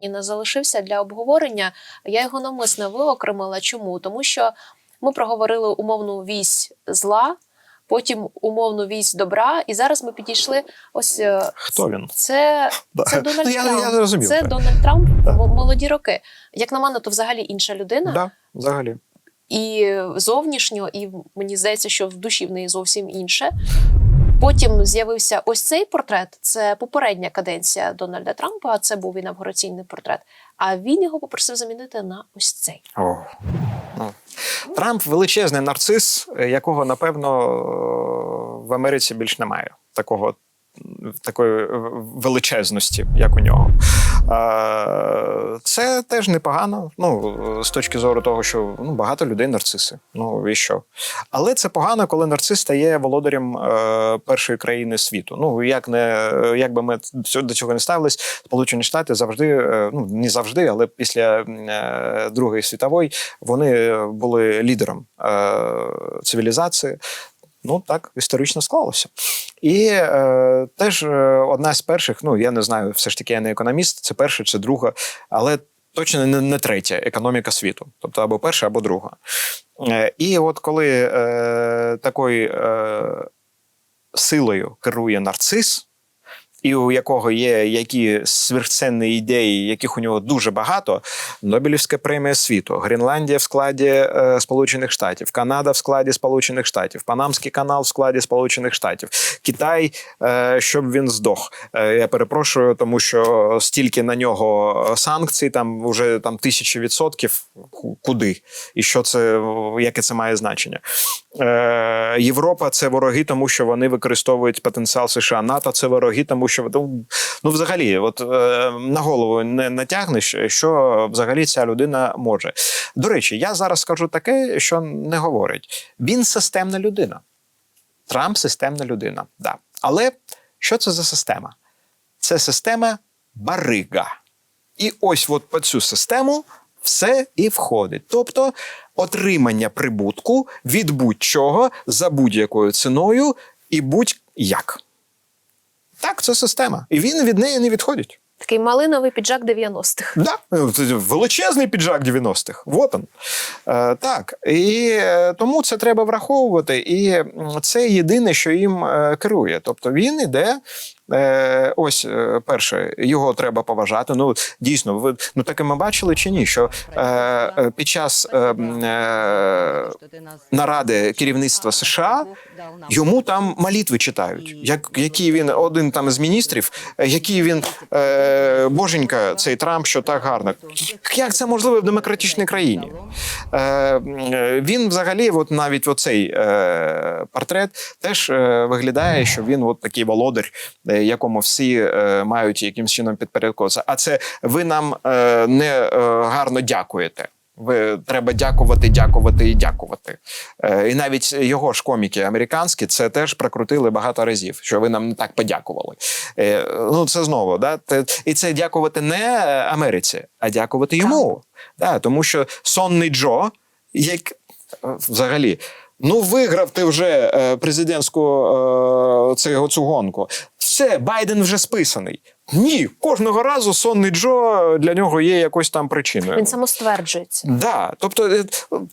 і не залишився для обговорення. Я його навмисно виокремила. Чому? Тому що ми проговорили умовну вісь зла, потім умовну вісь добра, і зараз ми підійшли. Ось е, Хто він? це, Да. це Дональд Ну, я- Трамп. я зрозумів, це так. Дональд Трамп м- молоді роки. Як на мене, то взагалі інша людина. Да, взагалі. і зовнішньо, і мені здається, що в душі в неї зовсім інше. Потім з'явився ось цей портрет. Це попередня каденція Дональда Трампа. Це був інавгураційний портрет. А він його попросив замінити на ось цей. О. Ну. Трамп величезний нарцис, якого, напевно, в Америці більш немає. Такого такої е, величезності, як у нього. Це теж непогано. Ну, з точки зору того, що ну, багато людей нарциси. Ну і що? Але це погано, коли нарцис стає володарем е, першої країни світу. Ну як не як би ми до цього не ставились, Сполучені Штати завжди, е, ну не завжди, але після Другої світової вони були лідером цивілізації. Ну так історично склалося. І е, теж е, одна з перших, ну я не знаю, все ж таки я не економіст, це перша, чи друга, але точно не, не третя економіка світу, тобто або перша, або друга. Е, і от коли е, такою е, силою керує нарцис, і у якого є які сверхценні ідеї, яких у нього дуже багато. Нобелівська премія світу, Гренландія в складі е, Сполучених Штатів, Канада в складі Сполучених Штатів, Панамський канал в складі Сполучених Штатів, Китай, е, щоб він здох. Е, я перепрошую, тому що стільки на нього санкцій, там вже там тисячі відсотків. Куди і що це яке це має значення? Е, Європа це вороги, тому що вони використовують потенціал США. НАТО це вороги, тому що ну, ну взагалі, от е, на голову не натягнеш, що взагалі ця людина може. До речі, я зараз скажу таке, що не говорить. Він системна людина. Трамп системна людина. Да. Але що це за система? Це система барига. І ось от по цю систему все і входить. Тобто отримання прибутку від будь-чого за будь-якою ціною і будь-як. Так, це система. І він від неї не відходить. Такий малиновий піджак 90-х. Да, величезний піджак 90-х. Вот он. Е, так. І е, тому це треба враховувати. І це єдине, що їм е, керує. Тобто він іде. Е, ось е, перше, його треба поважати. Ну дійсно, ви ну таке ми бачили чи ні? Що е, під час е, е, наради керівництва США йому там молитви читають. Як який він один там з міністрів, який він е, боженька, цей Трамп, що так гарно. Як це можливо в демократичній країні? Е, він взагалі, от навіть оцей е, портрет теж е, виглядає, що він от такий володар, е, якому всі е, мають якимось чином підпорядковуватися. А це ви нам е, не е, гарно дякуєте. Ви треба дякувати, дякувати і дякувати. Е, і навіть його ж коміки американські це теж прокрутили багато разів, що ви нам не так подякували. Е, ну це знову, да? Те- і це дякувати не Америці, а дякувати йому. Да, тому що сонний Джо, як взагалі. Ну, виграв ти вже е, президентську е, цю, цю гонку. Все, Байден вже списаний. Ні, кожного разу сонний Джо для нього є якось там причиною. Він самостверджується. Да, тобто е,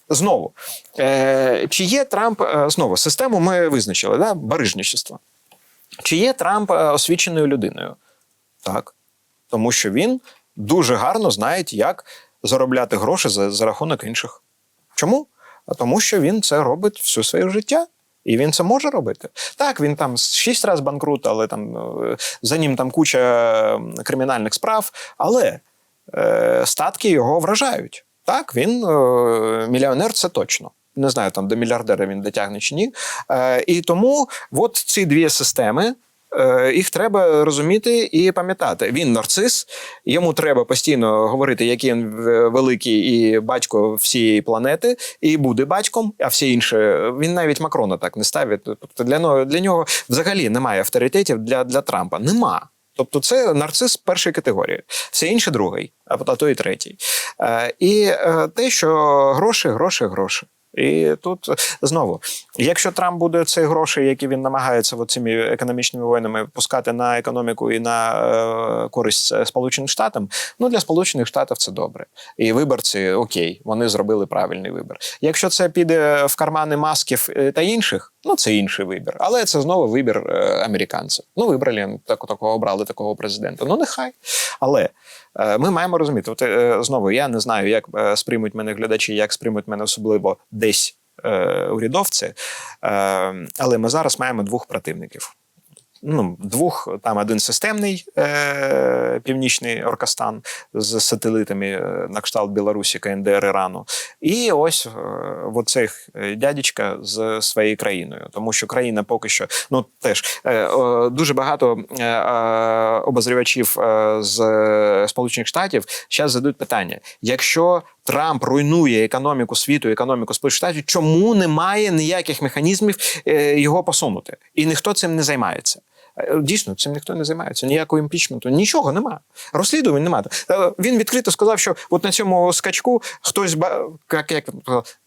знову, е, чи є Трамп знову систему ми визначили, да, барижничество. Чи є Трамп освіченою людиною? Так. Тому що він дуже гарно знає, як заробляти гроші за, за рахунок інших. Чому? А тому, що він це робить все своє життя. І він це може робити. Так, він там шість разів банкрут, але там е, за ним там куча кримінальних справ. Але е, статки його вражають. Так, він е, мільйонер, це точно. Не знаю, там до мільярдера він дотягне чи ні. Е, і тому от ці дві системи. Е, Їх треба розуміти і пам'ятати. Він нарцис, йому треба постійно говорити, який він великий і батько всієї планети, і буде батьком, а всі інші він навіть Макрона так не ставить. Тобто для для нього взагалі немає авторитетів для, для Трампа. Нема. Тобто це нарцис першої категорії, все інше другий, а то і третій. Е, і е, те, що гроші, гроші, гроші. І тут е, знову, якщо Трамп буде ці гроші, які він намагається цими економічними воїнами пускати на економіку і на е, користь е, Сполученим Штатам, ну для Сполучених Штатів це добре. І виборці окей, вони зробили правильний вибір. Якщо це піде в кармани масків е, та інших, ну це інший вибір. Але це знову вибір американців. Ну, вибрали так, такого обрали такого президента. Ну нехай. Але ми маємо розуміти, от, знову я не знаю, як сприймуть мене глядачі, як сприймуть мене особливо десь е, урядовці. Е, але ми зараз маємо двох противників. Ну, двох там один системний е, північний Оркастан з сателитами е, на кшталт Білорусі, КНДР, Ірану, і ось е, оцих е, дядечка з своєю країною, тому що країна поки що ну теж е, е, дуже багато е, е, обозрівачів е, з Сполучених Штатів зараз задають питання: якщо Трамп руйнує економіку світу, економіку Сполучених Штатів, чому немає ніяких механізмів е, його посунути? І ніхто цим не займається. Е, Дійсно, цим ніхто не займається. Ніякого імпічменту, нічого немає. Розслідувань немає. Е, Він відкрито сказав, що от на цьому скачку хтось як,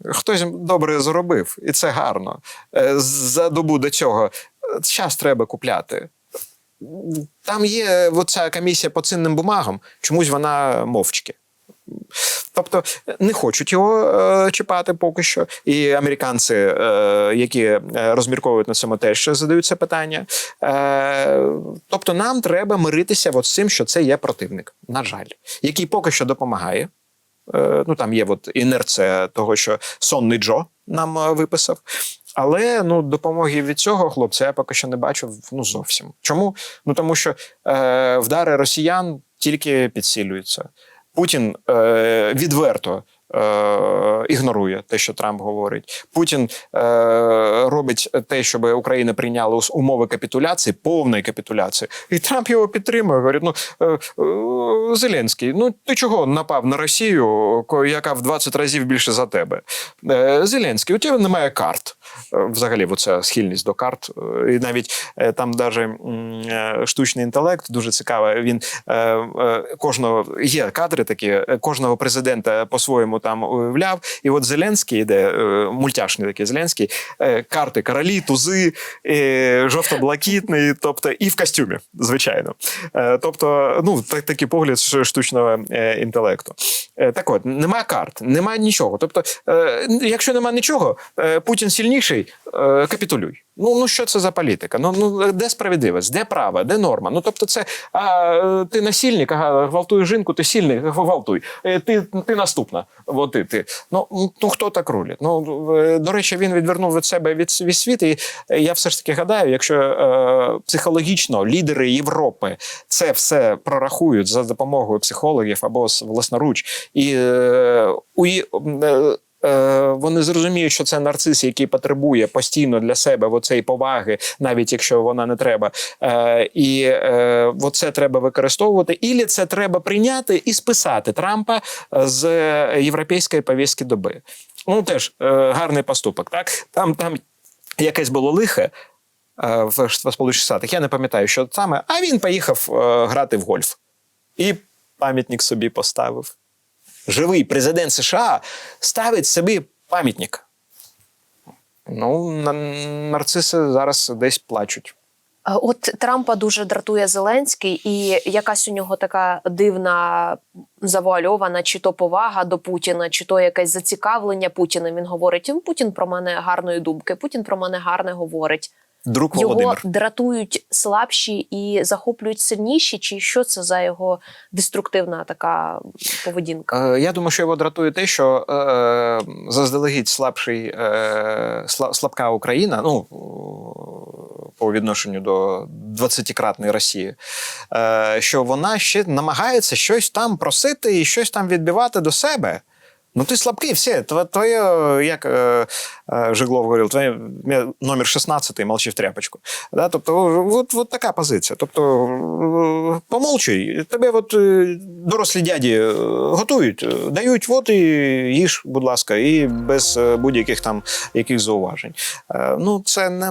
хтось добре заробив, і це гарно. За добу до цього час треба купляти. Там є оця комісія по цінним бумагам, чомусь вона мовчки. Тобто не хочуть його е, чіпати поки що. І американці, е, які е, розмірковують на цьому, теж задають це питання. Тобто, нам треба миритися от з цим, що це є противник, на жаль, який поки що допомагає. Ну там є от інерція того, що сонний Джо нам виписав. Але ну допомоги від цього хлопця я поки що не бачу ну зовсім. Чому? Ну тому що е, вдари росіян тільки підсилюються. Путін е, відверто. Е, ігнорує те, що Трамп говорить. Путін е, робить те, щоб Україна прийняла умови капітуляції, повної капітуляції. І Трамп його підтримує. Говорить: ну е, е, Зеленський, ну ти чого напав на Росію, яка в 20 разів більше за тебе? Е, Зеленський, у тебе немає карт. Е, Взагалі, оця схильність до карт. І навіть там е, штучний інтелект дуже цікавий. Він кожного є кадри такі, кожного президента по-своєму там уявляв. І от Зеленський йде, е, мультяшний такий Зеленський, е, карти королі, тузи, е, жовто-блакитний, тобто і в костюмі, звичайно. Тобто, ну, так, такий погляд штучного інтелекту. Так от, нема карт, нема нічого. Тобто, якщо нема нічого, Путін сильніший, капітулюй. Ну, ну що це за політика? Ну, ну де справедливість, де право, де норма? Ну тобто, це а, ти насильник, ага, гвалтуєш жінку, ти сильний, гвалтуй. Е, Ти, ти наступна. От ти, ти. Ну, ну хто так рулить? Ну е, до речі, він відвернув від себе від, від світу. І е, я все ж таки гадаю, якщо е, психологічно лідери Європи це все прорахують за допомогою психологів або власноруч, і е, у, е, вони зрозуміють, що це нарцис, який потребує постійно для себе оцеї поваги, навіть якщо вона не треба. Е, і е, оце треба використовувати, ілі це треба прийняти і списати Трампа з європейської повістки доби. Ну теж е, гарний поступок. Так там, там якесь було лихе. е, В Сполучених Штатах, я не пам'ятаю, що саме, а він поїхав е, грати в гольф і пам'ятник собі поставив живий президент США ставить собі пам'ятник. Ну, нарциси зараз десь плачуть. От Трампа дуже дратує Зеленський, і якась у нього така дивна завуальована, чи то повага до Путіна, чи то якесь зацікавлення Путіна. Він говорить: Путін про мене гарної думки, Путін про мене гарне говорить. Друг Його Володимир. дратують слабші і захоплюють сильніші, чи що це за його деструктивна така поведінка? Е, Я думаю, що його дратує те, що е, заздалегідь слабший е, слабка Україна, ну по відношенню до 20-кратної Росії, е, що вона ще намагається щось там просити і щось там відбивати до себе. Ну, ти слабкий, все. Тво- Твоє, як е, е, Жиглов говорив, твоє номер 16 молчи в тряпочку. Да? Тобто, от, от така позиція. Тобто, е, помолчуй, тебе от дорослі дяді готують, дають, от і їж, будь ласка, і без будь-яких там яких зауважень. Е, Ну, це не,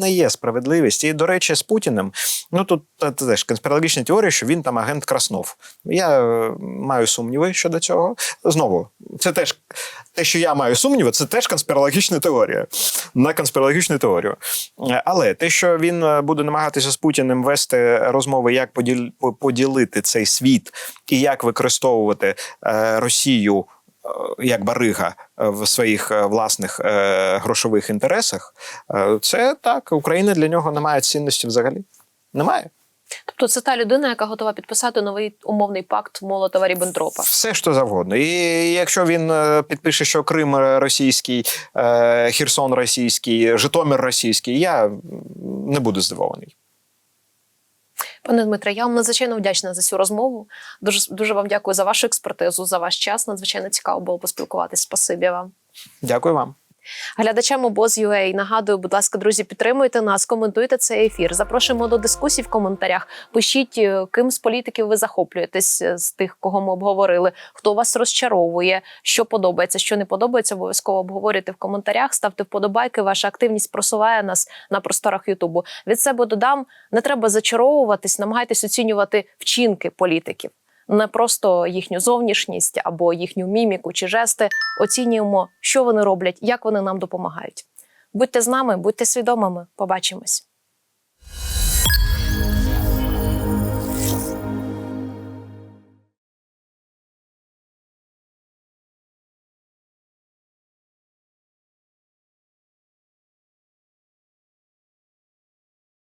не є справедливість. І, до речі, з Путіним, ну тут теж конспірологічна теорія, що він там агент Краснов. Я е, маю сумніви щодо цього. Знову. Це теж те, що я маю сумніви, це теж конспірологічна теорія. На конспірологічну теорію. Але те, що він е, буде намагатися з Путіним вести розмови, як поділ- поділити цей світ і як використовувати е, Росію е, як барига в своїх власних грошових інтересах, це так. Україна для нього не має цінності взагалі. Немає. Тобто це та людина, яка готова підписати новий умовний пакт Молотова Ріббентропа. Все, що завгодно. І якщо він е, підпише, що Крим російський, е, Херсон російський, Житомир російський, я не буду здивований. Пане Дмитре, я вам надзвичайно вдячна за цю розмову. Дуже дуже вам дякую за вашу експертизу, за ваш час. Надзвичайно цікаво було поспілкуватись. Спасибі вам. Дякую вам. Глядачам обоз.ua нагадую, будь ласка, друзі, підтримуйте нас, коментуйте цей ефір. Запрошуємо до дискусій в коментарях. Пишіть, е, ким з політиків ви захоплюєтесь е, з тих, кого ми обговорили, хто вас розчаровує, що подобається, що не подобається. Обов'язково обговорюйте в коментарях. Ставте вподобайки. Ваша активність просуває нас на просторах Ютубу. Від себе додам, не треба зачаровуватись, намагайтесь оцінювати вчинки політиків. Не просто їхню зовнішність або їхню міміку чи жести. Оцінюємо, що вони роблять, як вони нам допомагають. Будьте з нами, будьте свідомими. Побачимось.